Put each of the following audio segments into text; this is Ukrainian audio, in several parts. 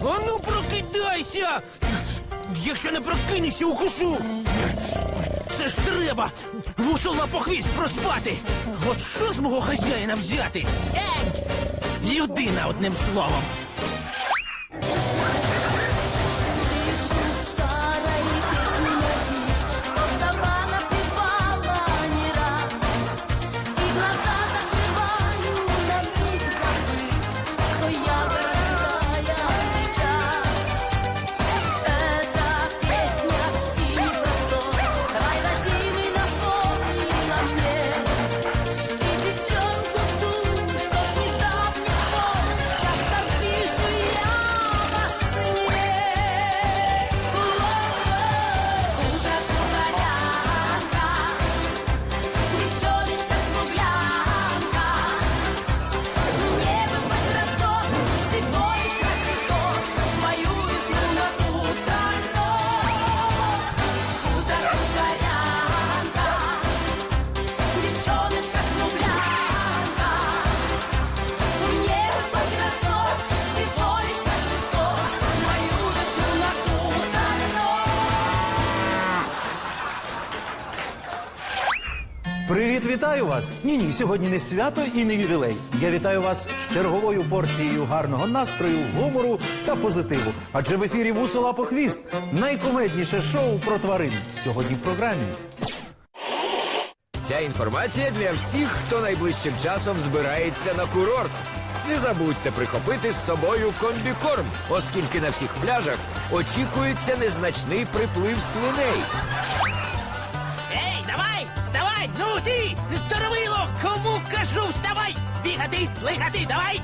Ану прокидайся! Якщо не прокинешся, укушу! Це ж треба! Вусола по хвіст проспати! От що з мого хазяїна взяти? Ей! Людина, одним словом! Вас! Ні, ні, сьогодні не свято і не ювілей. Я вітаю вас з черговою порцією гарного настрою, гумору та позитиву. Адже в ефірі вусола по хвіст найкомедніше шоу про тварин. Сьогодні в програмі. Ця інформація для всіх, хто найближчим часом збирається на курорт. Не забудьте прихопити з собою комбікорм, оскільки на всіх пляжах очікується незначний приплив свиней. Ей, давай! Вставай! Ну ти! Здоровило! Кому кажу, вставай! Бігати, лихати, давай!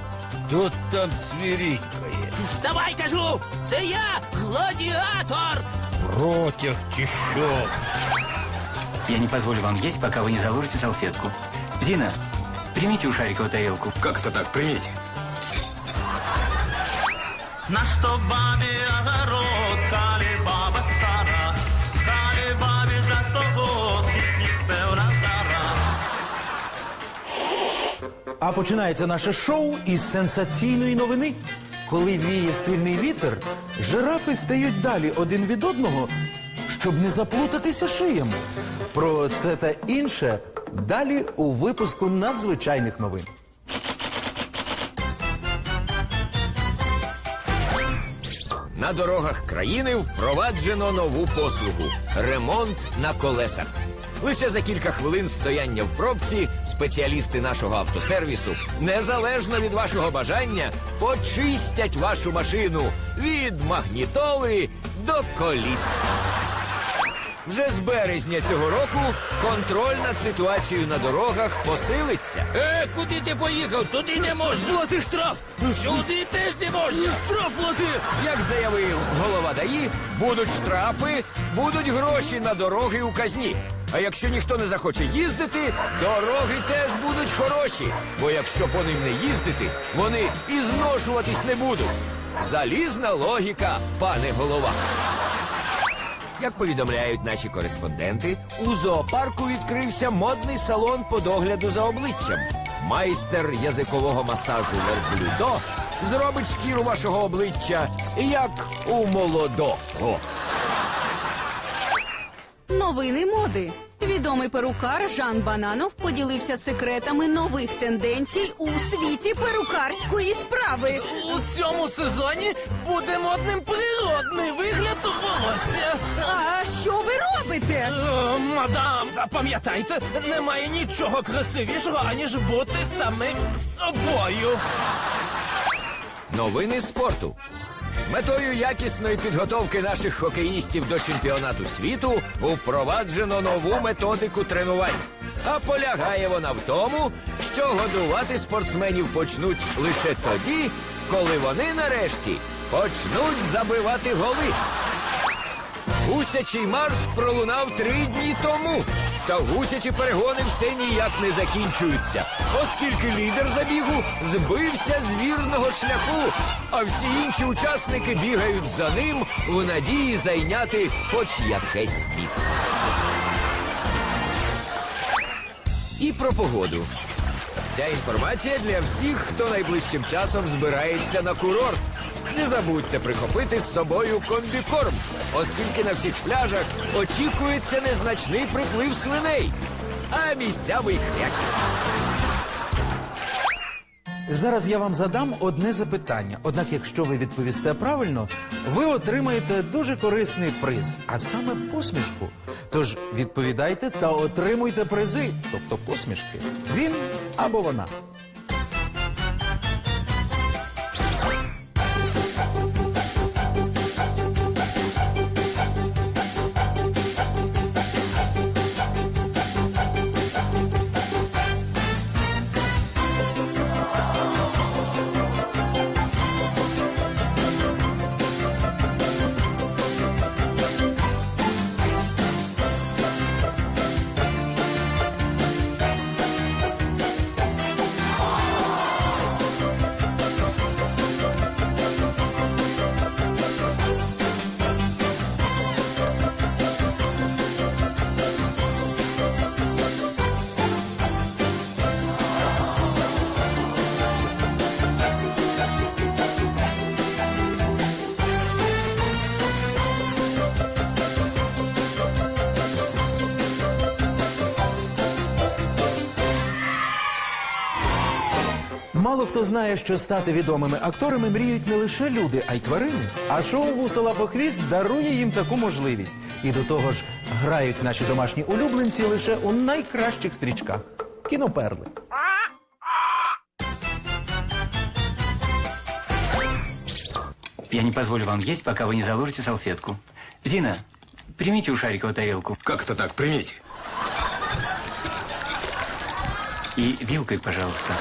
Хто там свирікає? Вставай, кажу! Це я, гладіатор! Протяг чи що? Я не позволю вам есть, пока вы не заложите салфетку. Зина, примите у Шарикова тарелку. Як то так, прийміть. На что бабе огород, коли баба стара, А починається наше шоу із сенсаційної новини. Коли віє сильний вітер, жирафи стають далі один від одного, щоб не заплутатися шиями. Про це та інше далі у випуску надзвичайних новин. На дорогах країни впроваджено нову послугу ремонт на колесах. Лише за кілька хвилин стояння в пробці спеціалісти нашого автосервісу, незалежно від вашого бажання, почистять вашу машину від магнітоли до коліс. Вже з березня цього року контроль над ситуацією на дорогах посилиться. Е, куди ти поїхав? Туди не можна. Плати штраф! Сюди теж не можна. Штраф плати! Як заявив голова ДАІ, будуть штрафи, будуть гроші на дороги у казні. А якщо ніхто не захоче їздити, дороги теж будуть хороші. Бо якщо по ним не їздити, вони і зношуватись не будуть. Залізна логіка, пане голова. Як повідомляють наші кореспонденти, у зоопарку відкрився модний салон по догляду за обличчям. Майстер язикового масажу верблюдо зробить шкіру вашого обличчя як у молодого. Новини моди. Відомий перукар Жан Бананов поділився секретами нових тенденцій у світі перукарської справи. У цьому сезоні буде модним природний вигляд волосся. А що ви робите? Е, Мадам, запам'ятайте, немає нічого красивішого, аніж бути самим собою. Новини спорту. З метою якісної підготовки наших хокеїстів до чемпіонату світу впроваджено нову методику тренувань. А полягає вона в тому, що годувати спортсменів почнуть лише тоді, коли вони нарешті почнуть забивати голи. Гусячий марш пролунав три дні тому. Та гусячі перегони все ніяк не закінчуються, оскільки лідер забігу збився з вірного шляху, а всі інші учасники бігають за ним в надії зайняти хоч якесь місце. І про погоду. Ця інформація для всіх, хто найближчим часом збирається на курорт. Не забудьте прихопити з собою комбікорм, оскільки на всіх пляжах очікується незначний приплив свиней, а місцями й. Зараз я вам задам одне запитання. Однак, якщо ви відповісте правильно, ви отримаєте дуже корисний приз, а саме посмішку. Тож відповідайте та отримуйте призи, тобто посмішки. Він або вона. Хто знає, що стати відомими акторами мріють не лише люди, а й тварини. А шоу «Вусила по хвіст» дарує їм таку можливість. І до того ж, грають наші домашні улюбленці лише у найкращих стрічках. Кіноперли. Я не позволю вам есть, пока вы не заложите салфетку. Зина, примите у Шарикова тарелку. Как это так? Примите. И вилкой, пожалуйста.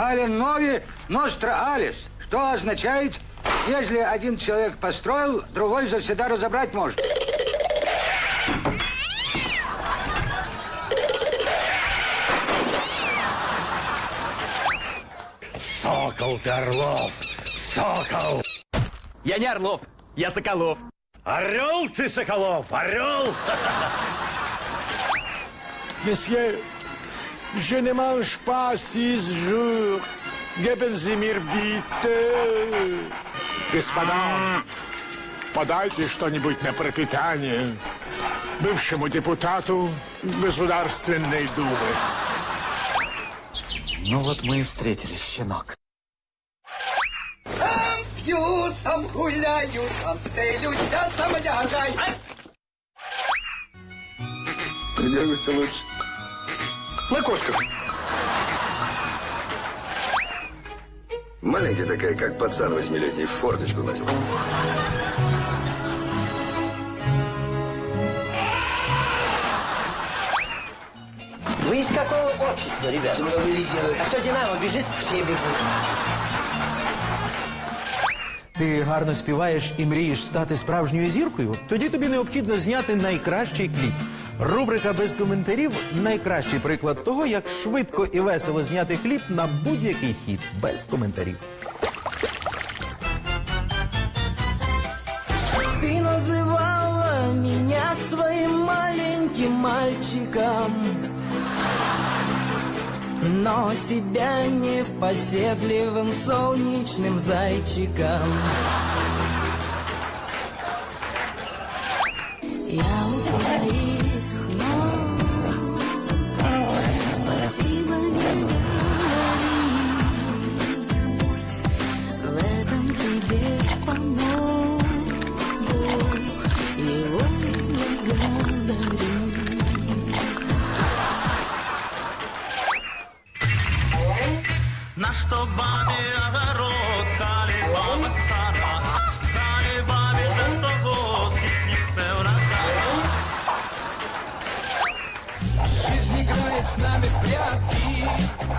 Але нови ностра алис, что означает, если один человек построил, другой завсегда разобрать может. Сокол ты, Орлов! Сокол! Я не Орлов, я Соколов. Орел ты, Соколов, орел! Monsieur, je ne mange pas six jours. Geben Sie mir bitte. Господа, подайте что-нибудь на пропитание бывшему депутату Государственной Думы. Ну вот мы и встретились, щенок. Пью, сам гуляю, сам стелюся, сам лягай. Придерживайся лучше. На кошках. Маленькая такая, как пацан восьмилетний, в форточку носит. Вы из какого общества, ребята? Трудовые лидеры. А что, Динамо бежит? Все бегут. Ти гарно співаєш і мрієш стати справжньою зіркою? Тоді тобі необхідно зняти найкращий кліп. Рубрика без коментарів найкращий приклад того, як швидко і весело зняти кліп на будь-який хіт без коментарів. Ты называла меня своим маленьким мальчиком Но себя непоседливым солнечным зайчиком что бабе огород, коли баба стара, коли бабе за сто год, хитник певна зара. Жизнь играет с нами в прятки.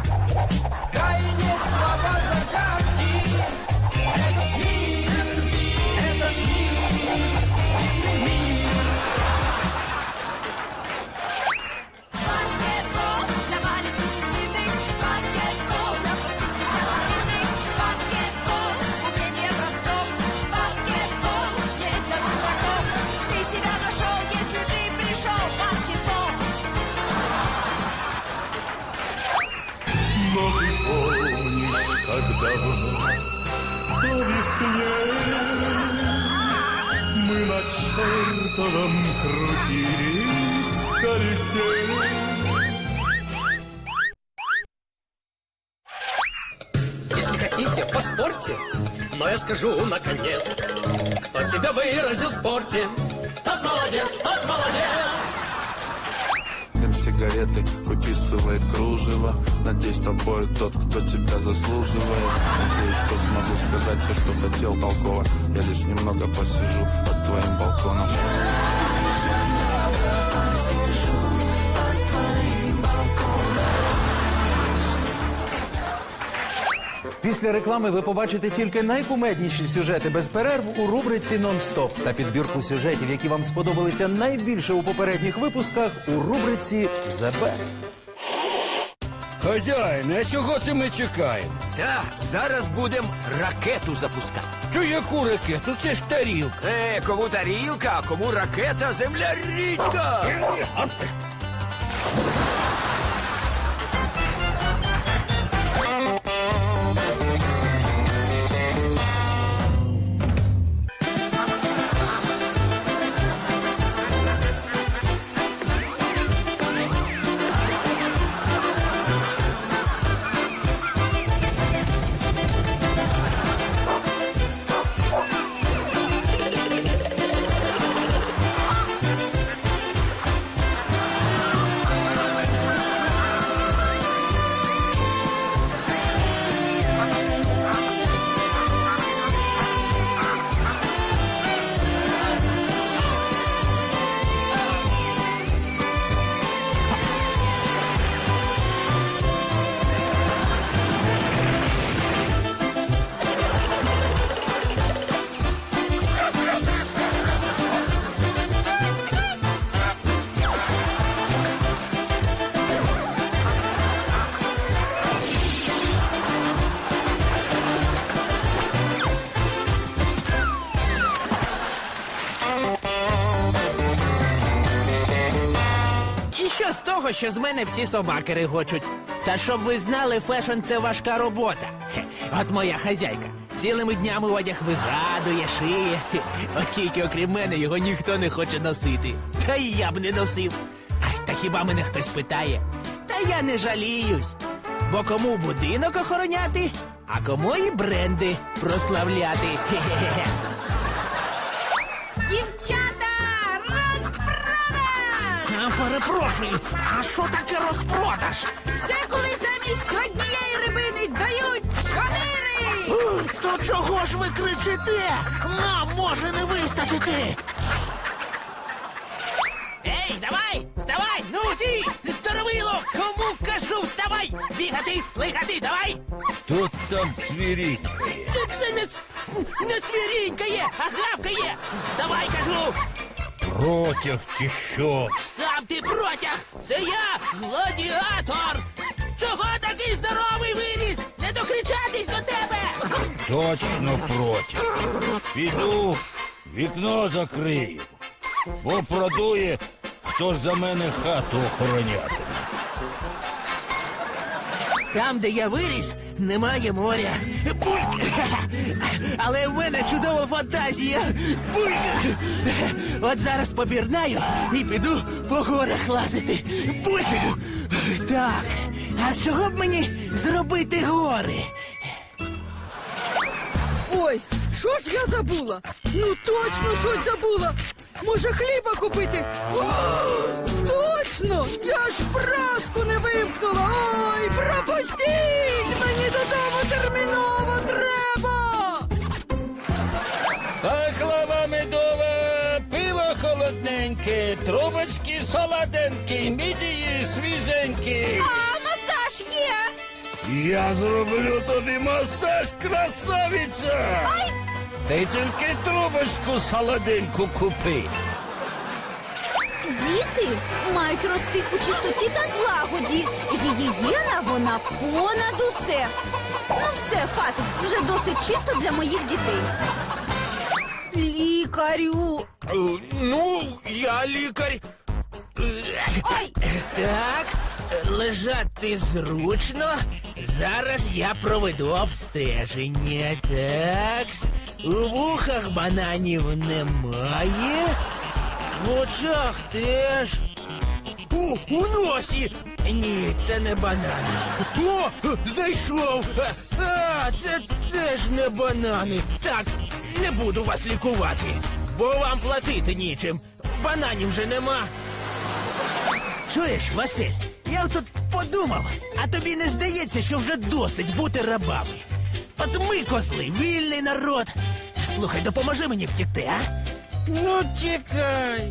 давно, то весне мы на чертовом крутились колесе. Если хотите, поспорьте, но я скажу наконец, кто себя выразил в спорте, тот молодец, тот молодец. Сигареты выписывает кружево. Надеюсь, тобой тот, кто тебя заслуживает. Надеюсь, что смогу сказать все, что хотел толково. Я лишь немного посижу под твоим балконом Після реклами ви побачите тільки найкумедніші сюжети без перерв у рубриці Нон-стоп та підбірку сюжетів, які вам сподобалися найбільше у попередніх випусках у рубриці «The Best». Хазяїн, а чого це ми чекаємо? Та, зараз будемо ракету запускати. То яку ракету? Це ж тарілка. Е, кому тарілка, а кому ракета, земля річка. Що з мене всі собаки регочуть? Та щоб ви знали, фешн це важка робота. От моя хазяйка цілими днями одяг вигадує, шиє. Хе, От тільки окрім мене його ніхто не хоче носити. Та і я б не носив. Ай, та хіба мене хтось питає? Та я не жаліюсь. Бо кому будинок охороняти, а кому і бренди прославляти. Хе-хе-хе. Перепрошую, а що таке розпродаж? Це коли замість однієї рибини дають чотири! То чого ж ви кричите? Нам може не вистачити. Ей, давай, вставай! Ну ти, здоровило! Кому кажу, вставай! Бігати, лихати, давай! Тут там свіріть. Та це не, не цвірінькає, а гавкає! Вставай, кажу! Протяг чи що? Це я, гладіатор! Чого такий здоровий виріс? Не докричатись до тебе! Точно протяг. Піду, вікно закрию. Бо продує, хто ж за мене хату охоронятиме. Там, де я виріс, немає моря. Бульк! Але в мене чудова фантазія. Бульк! От зараз попірнаю і піду по горах лазити. Бульк! Так, а з чого б мені зробити гори? Ой, що ж я забула? Ну точно щось забула. Може хліба купити? О, точно! Я ж праску не вимкнула. Ой, пропустіть! Терміново треба! Пахлава медова, пиво холодненьке, трубочки солоденькі, мідії свіженькі. А масаж є! Я зроблю тобі масаж, красавиця! Ти тільки трубочку солоденьку купи. Діти мають рости у чистоті та злагоді. Гігієна вона понад усе. Ну все, хату, вже досить чисто для моїх дітей. Лікарю. Ну, я лікар. Ой! Так, лежати зручно. Зараз я проведу обстеження. Такс. У вухах бананів немає. В очах теж. О, у носі! Ні, це не банан. О, знайшов! А, це теж не банани. Так, не буду вас лікувати, бо вам платити нічим. Бананів же нема. Чуєш, Василь, я тут подумав, а тобі не здається, що вже досить бути рабами. От ми, козли, вільний народ. Слухай, допоможи мені втікти, а? Ну, чекай,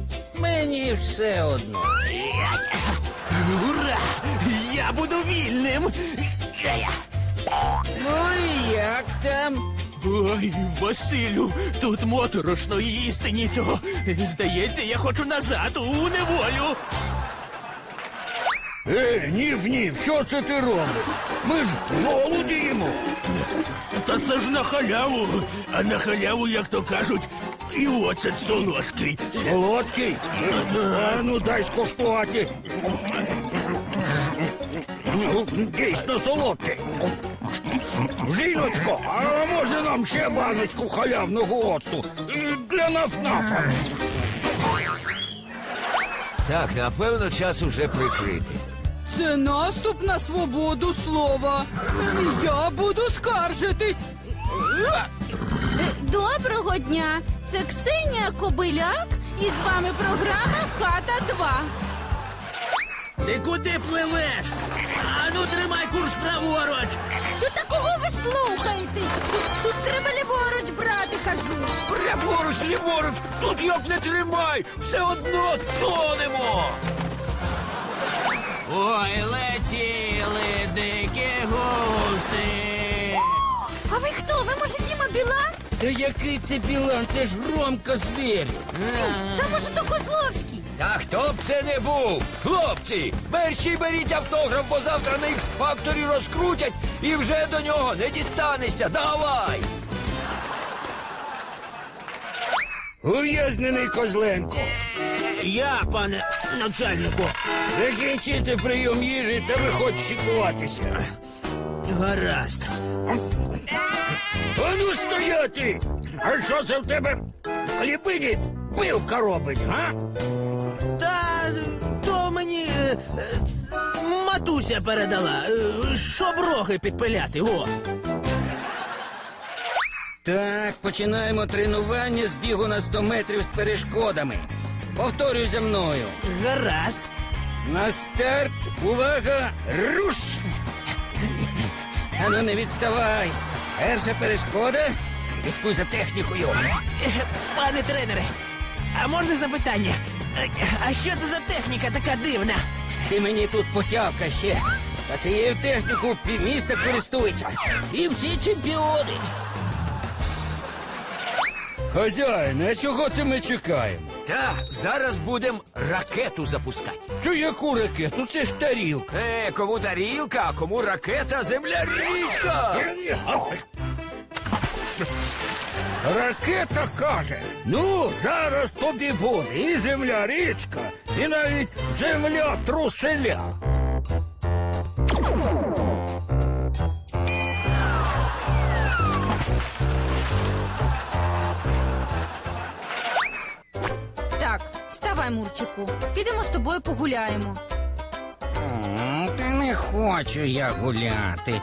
Мені все одно. Ура! Я буду вільним! Ну і як там? Ой, Василю, тут моторошно і їсти нічого. Здається, я хочу назад у неволю. Е, нів, нів, що це ти робиш? Ми ж голодіємо. Та це ж на халяву. А на халяву, як то кажуть, і оцет солодкий. Солодкий? А ну дай скоштувати. Дійсно солодкий. Жіночко, а може нам ще баночку халявного оцту? Для нафнафа. Так, напевно, час уже прикрити. Це наступ на свободу слова. Я буду скаржитись. Доброго дня! Це Ксенія Кобиляк і з вами програма Хата 2. Ти куди пливеш? А ну тримай курс праворуч. Тут такого ви слухаєте? Тут, тут треба ліворуч брати, кажу. Праворуч, ліворуч, тут як не тримай, все одно тонемо. Ой, летіли дикі гуси. А ви хто? Ви може Діма Білан? Та який це білан? Це ж громко звірів. Та може то Козловський? Та хто б це не був? Хлопці, мерщій беріть автограф, бо завтра на X-факторі розкрутять і вже до нього не дістанешся. Давай! Ув'язнений Козленко. Я, пане начальнику. Закінчити прийом їжі та виходь шикуватися. Гаразд. А ну стояти! А що це в тебе? Хлібині пилка робить, а? Та то мені е, матуся передала, е, щоб роги підпиляти. О. Так, починаємо тренування з бігу на 100 метрів з перешкодами. Повторюй за мною. Гаразд. На старт, увага, руш! Ану, не відставай. Перша перешкода. Слідкуй за технікою. Пане тренере, а можна запитання? А що це за техніка така дивна? Ти мені тут потявка ще. А цією технікою півміста користується. І всі чемпіони. Хазяїн, а чого це ми чекаємо? Та зараз будемо ракету запускати. Цю яку ракету? Це ж тарілка. Е, кому тарілка, а кому ракета, земля річка. Ракета каже: ну, зараз тобі буде і земля річка, і навіть земля труселя. Вставай, Мурчику. Підемо з тобою погуляємо. Та не хочу я гуляти.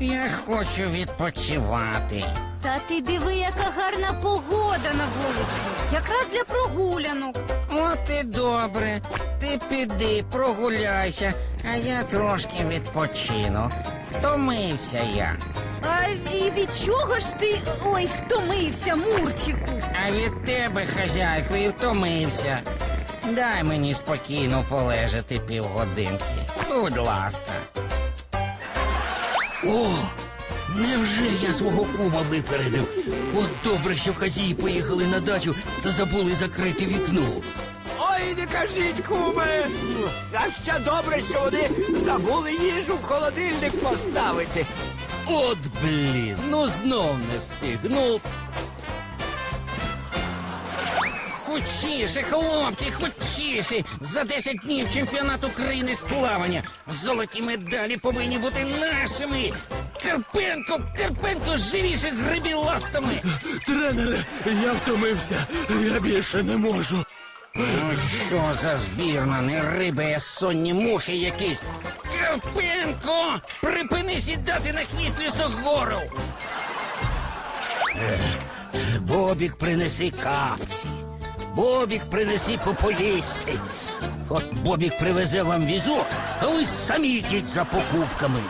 Я хочу відпочивати. Та ти диви, яка гарна погода на вулиці. Якраз для прогулянок. От і добре. Ти піди, прогуляйся, а я трошки відпочину. Втомився я. А і від чого ж ти ой втомився, Мурчику? А від тебе, хазяйко, і втомився. Дай мені спокійно полежати півгодинки. Будь ласка. О, невже я свого кума випередив? От добре, що хазії поїхали на дачу та забули закрити вікно. Ой, не кажіть, куме. А ще добре, що вони забули їжу в холодильник поставити. От блін, ну знов не встиг. Ну, Хучіше, хлопці, хучіше! За 10 днів чемпіонат України з плавання. Золоті медалі повинні бути нашими. Карпенко, Карпенко, живіше грибі ластами. Тренере, я втомився. Я більше не можу. Ну, що за збірна, не риби, а сонні мухи якісь. Карпенко! Припини сідати на хвіст лісогору! Е, Бобік, принеси капці. Бобік, принеси попоїсти. От Бобік привезе вам візок, а ви самі йдіть за покупками.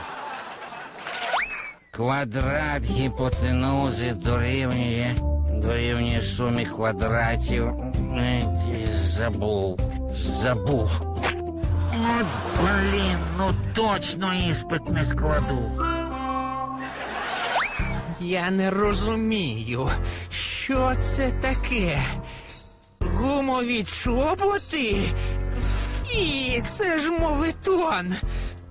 Квадрат гіпотенузи дорівнює, дорівнює сумі квадратів. Забув, забув. От, блін, ну точно іспит не складу. Я не розумію, що це таке. Гумові чоботи? Фі, це ж моветон.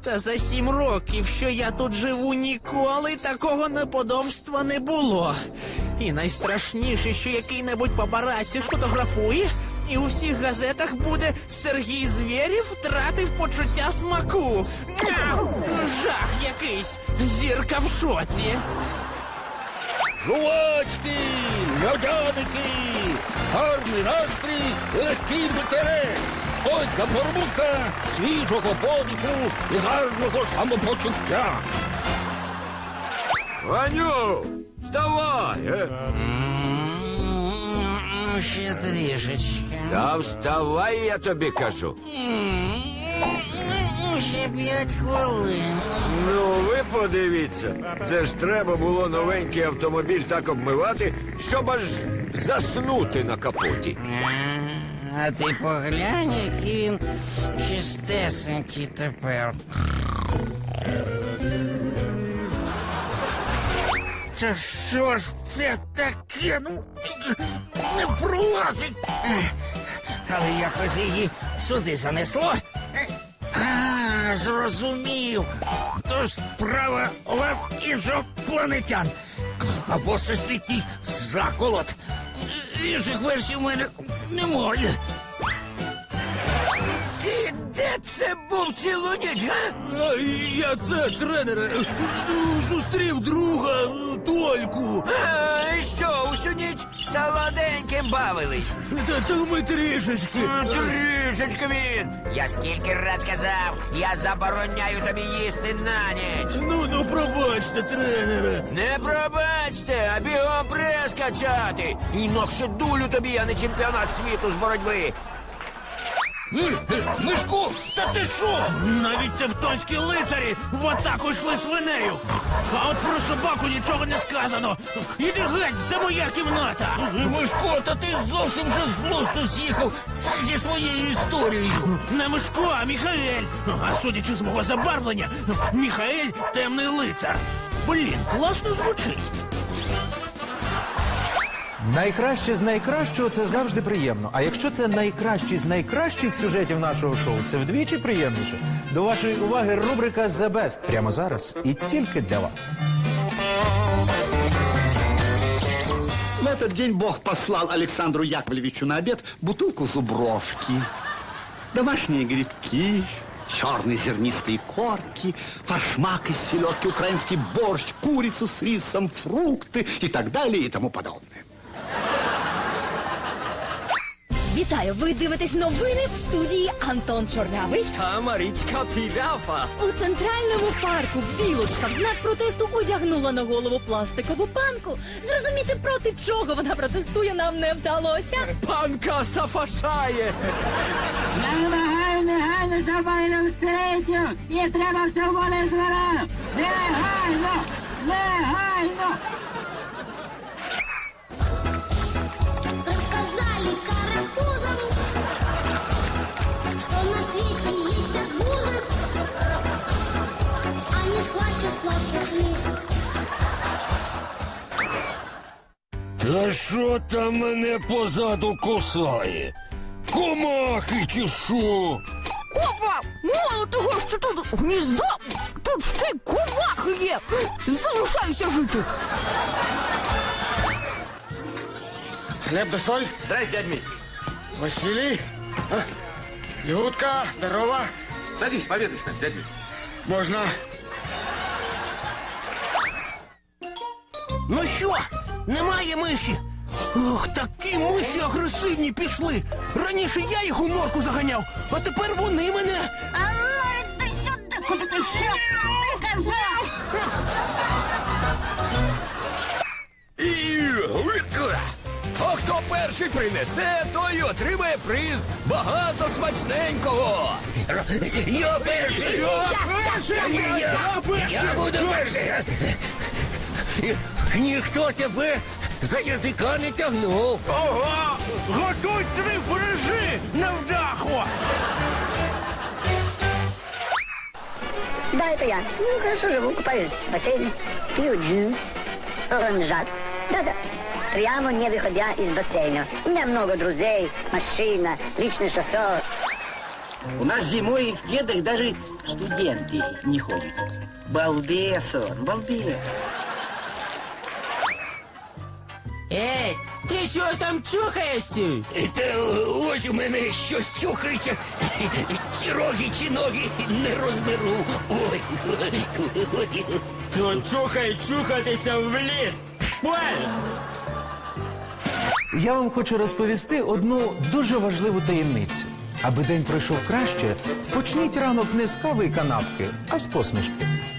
Та за сім років, що я тут живу, ніколи такого неподобства не було. І найстрашніше, що який-небудь папараці сфотографує, і у всіх газетах буде Сергій Звєрів втратив почуття смаку. Жах якийсь. Зірка в шоці. Жувачки, льодяники, гарний настрій, легкий вітерець. Ось запорука свіжого подиху і гарного самопочуття. Ваню, вставай! Е? Ще трішечки. Та вставай, я тобі кажу. Ще п'ять хвилин. Ну, ви подивіться, це ж треба було новенький автомобіль так обмивати, щоб аж заснути на капоті. А ти поглянь, який він чистесенький тепер. Та що ж це таке? Ну не пролазить. Але якось її сюди занесло. А, зрозумів. То справа лав іншопланетян. Або всесвітній заколот. Інших версій в мене немає. Де це був цілу ніч, га? Я це, тренере, зустрів друга Тольку. А, і що, усю ніч солоденьким бавились? Та то ми трішечки. Трішечки він. Я скільки раз казав, я забороняю тобі їсти на ніч. Ну, ну пробачте, тренере. Не пробачте, а бігом прес качати. Інакше дулю тобі, а не чемпіонат світу з боротьби. Мишку, та ти що? Навіть тевтонські лицарі в атаку йшли свинею. А от про собаку нічого не сказано. Іди геть, це моя кімната. Мишко, та ти зовсім вже з глузду з'їхав зі своєю історією. Не Мишко, а Міхаель. А судячи з мого забарвлення, Міхаель темний лицар. Блін, класно звучить. Найкраще з найкращого це завжди приємно. А якщо це найкращий з найкращих сюжетів нашого шоу, це вдвічі приємніше. До вашої уваги рубрика «The Best» прямо зараз і тільки для вас. В этот день Бог послал Александру Яковлевичу на обед бутылку зубровки, домашние грибки, черные зернистые корки, форшмак из селедки, украинский борщ, курицу с рисом, фрукты и так далее и тому подобное. Вітаю! Ви дивитесь новини в студії Антон Чорнявий. Та Марічка Піляфа. У центральному парку білочка в знак протесту одягнула на голову пластикову панку. Зрозуміти проти чого вона протестує нам не вдалося. Панка зафашає. Я вимагаю негайно Чорнобильну встречу і треба в червоне звера. Негайно! Негайно! Они слаще сладких слив. Та що там мене позаду кусає? Комахи чи що? Опа! Мало того, що тут гніздо, тут ще й комахи є. Залишаюся жити. Хлеб да соль? Здрасте, дядь Мить. Василий? А? Людка, здорово. Садись, поведай с нами, дядя. Можно. Ну що, немає миші? Ох, такі миші агресивні пішли. Раніше я їх у норку заганяв, а тепер вони мене. А ну, иди сюда, куда ты ще? Не казав! І гулька! А хто перший принесе, той отримає приз багато смачненького. Я перший! Я, я, я буду перший! Ніхто тебе за язика не тягнув. Ого! Готуй три бережи невдахо! Да, это я. Ну, хорошо живу, купаюсь в бассейне, пью джинс, оранжат. Да-да. Прямо не выходя из бассейна. У меня много друзей, машина, личный шофер. У нас зимой в кедах даже студенты не ходят. Балбес он, балбес. Ей, ти що там чухаєшся? Та ось у мене щось чухається. Чи роги, чи ноги не розберу. Ой. То чухай чухатися в ліс. Паль! Я вам хочу розповісти одну дуже важливу таємницю. Аби день пройшов краще, почніть ранок не з кави і канапки, а з посмішки.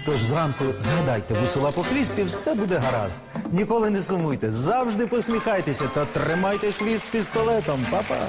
Тож зранку згадайте вусила по хвіст і все буде гаразд. Ніколи не сумуйте, завжди посміхайтеся та тримайте хвіст пістолетом, Па-па!